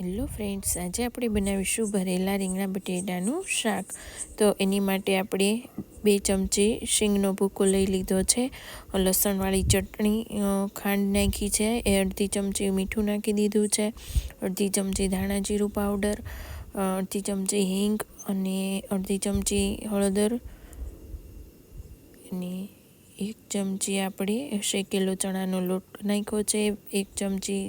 Hello friends, આજે આપણે બનાવીશું ભરેલા રીંગણા બટેટાનું શાક. તો એની માટે આપણે બે ચમચી શીંગનો ભૂકો લઈ લીધો છે, લસણવાળી ચટણી ખાંડ નાખી છે, એ અડધી ચમચી મીઠું નાખી દીધું છે, અડધી ચમચી ધાણા જીરું પાવડર અડધી ચમચી હિંગ અને અડધી ચમચી હળદર અને એક ચમચી આપણે શેકેલો ચણાનો લોટ નાખ્યો છે, એક ચમચી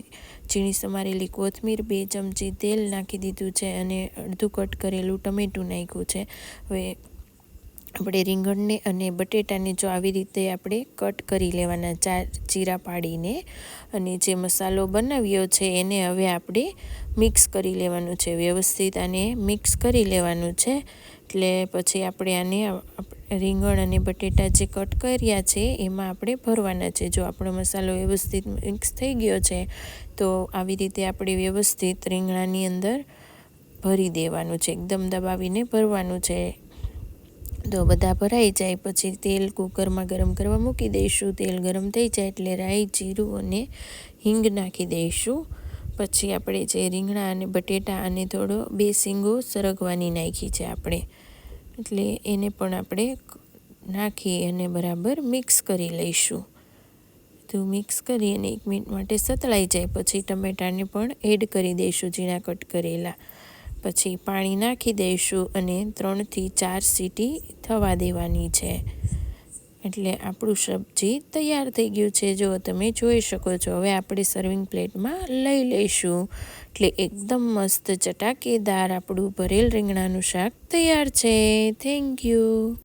ઝીણી સમારેલી કોથમીર, બે ચમચી તેલ નાખી દીધું છે અને અડધું કટ કરેલું ટમેટું નાખ્યું છે. હવે આપણે રીંગણને અને બટેટાને જો આવી રીતે આપણે કટ કરી લેવાના ચાર ચીરા પાડીને અને જે મસાલો બનાવ્યો છે એને હવે આપણે મિક્સ કરી લેવાનું છે, વ્યવસ્થિત આને મિક્સ કરી લેવાનું છે. એટલે પછી આપણે આને રીંગણ અને બટેટા જે કટ કર્યા છે, એમાં આપણે ભરવાના છે. જો આપણો મસાલો વ્યવસ્થિત મિક્સ થઈ ગયો છે, તો આવી રીતે આપણે વ્યવસ્થિત રીંગણાની અંદર ભરી દેવાનું છે. એકદમ દબાવીને ભરવાનું છે. તો બધા ભરાઈ જાય. પછી તેલ કુકરમાં ગરમ કરવા મૂકી દઈશું. તેલ ગરમ થઈ જાય એટલે રાઈ, જીરું અને હિંગ નાખી દઈશું. પછી આપણે જે રીંગણા અને બટેટા અને થોડો બે શીંગો સરગવાની નાખી છે આપણે. એટલે એને પણ આપણે નાખી અને બરાબર મિક્સ કરી લઈશું. તો મિક્સ કરી અને એક મિનિટ માટે સતળાઈ જાય, પછી ટમેટાને પણ એડ કરી દઈશું ઝીણા કટ કરેલા. પછી પાણી નાખી દઈશું અને ત્રણથી ચાર સીટી થવા દેવાની છે. એટલે આપણું સબ્જી તૈયાર થઈ ગયું છે, જો તમે જોઈ શકો છો, હવે આપણે સર્વિંગ પ્લેટમાં લઈ લઈશું. એટલે એકદમ મસ્ત ચટાકેદાર આપણું ભરેલ રીંગણાનું શાક તૈયાર છે. Thank you